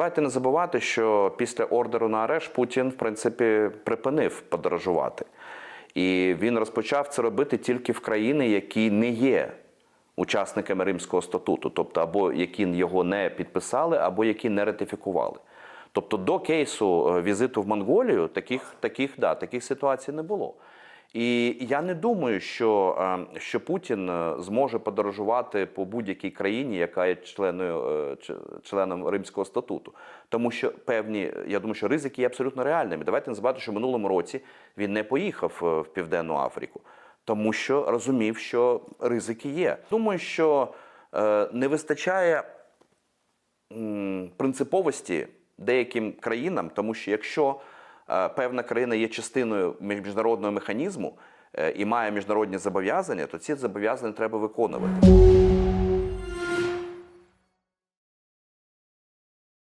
давайте не забувати, що після ордеру на арешт Путін, в принципі, припинив подорожувати. І він розпочав це робити тільки в країни, які не є учасниками Римського статуту, тобто або які його не підписали, або які не ратифікували. Тобто до кейсу е, візиту в Монголію таких, таких, да, таких ситуацій не було. І я не думаю, що, е, що Путін е, зможе подорожувати по будь-якій країні, яка є членою, е, членом Римського статуту. Тому що певні, я думаю, що ризики є абсолютно реальними. Давайте не забувати, що в минулому році він не поїхав в Південну Африку, тому що розумів, що ризики є. Думаю, що не вистачає принциповості деяким країнам, тому що якщо певна країна є частиною міжнародного механізму е, і має міжнародні зобов'язання, то ці зобов'язання треба виконувати.